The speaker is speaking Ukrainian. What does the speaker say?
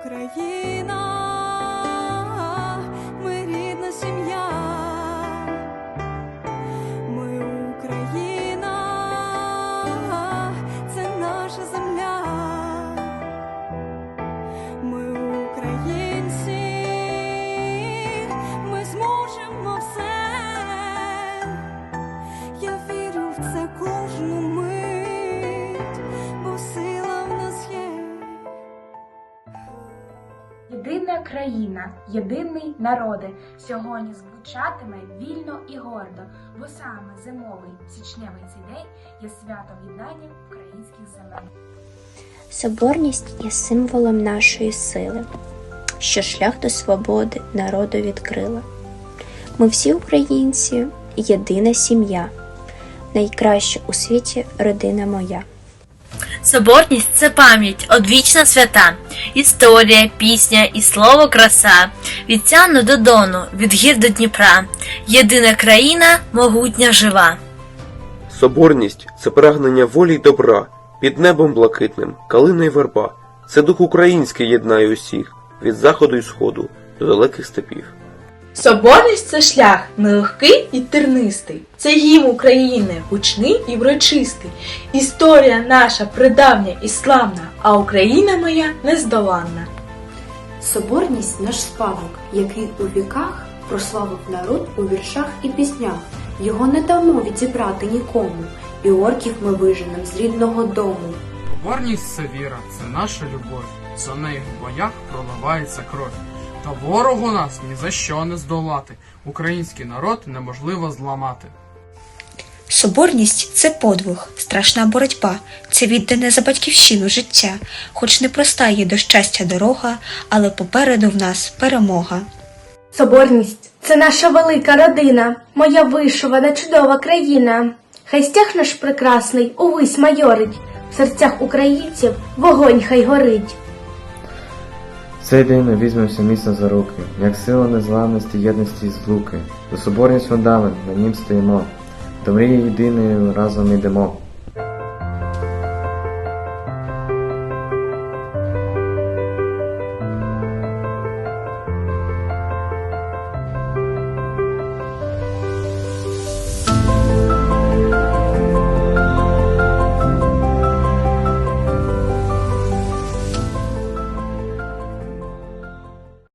Україна, ми рідна сім'я, ми Україна, це наша земля, ми українці, Єдина країна, єдиний народи сьогодні звучатиме вільно і гордо, бо саме зимовий січневий цей день є святом єднання українських земель. Соборність є символом нашої сили, що шлях до свободи народу відкрила. Ми всі українці, єдина сім'я, найкраща у світі родина моя. Соборність це пам'ять, одвічна свята, історія, пісня і слово краса, від Сяну до Дону, від гір до Дніпра, єдина країна, могутня жива. Соборність це прагнення волі й добра, під небом блакитним, калина й верба. Це дух український єднає усіх, від заходу й сходу до далеких степів. Соборність це шлях нелегкий і тернистий. Це гімн України, гучний і врочистий. Історія наша придавня і славна, а Україна моя нездоланна. Соборність наш спадок, який у віках прославив народ у віршах і піснях. Його не дамо відібрати нікому, і орків ми виженем з рідного дому. Соборність це віра, це наша любов. За нею в боях проливається кров. Та ворогу нас ні за що не здолати. Український народ неможливо зламати. Соборність це подвиг, страшна боротьба, це віддане за батьківщину життя, хоч непроста є до щастя дорога, але попереду в нас перемога. Соборність це наша велика родина, моя вишивана чудова країна. Хай стяг наш прекрасний увесь майорить, в серцях українців вогонь хай горить. Цей день ми візьмемося міцно за руки, як сила незламності, єдності і злуки. до соборність фундамент, на нім стоїмо, до мрії єдиної разом ідемо.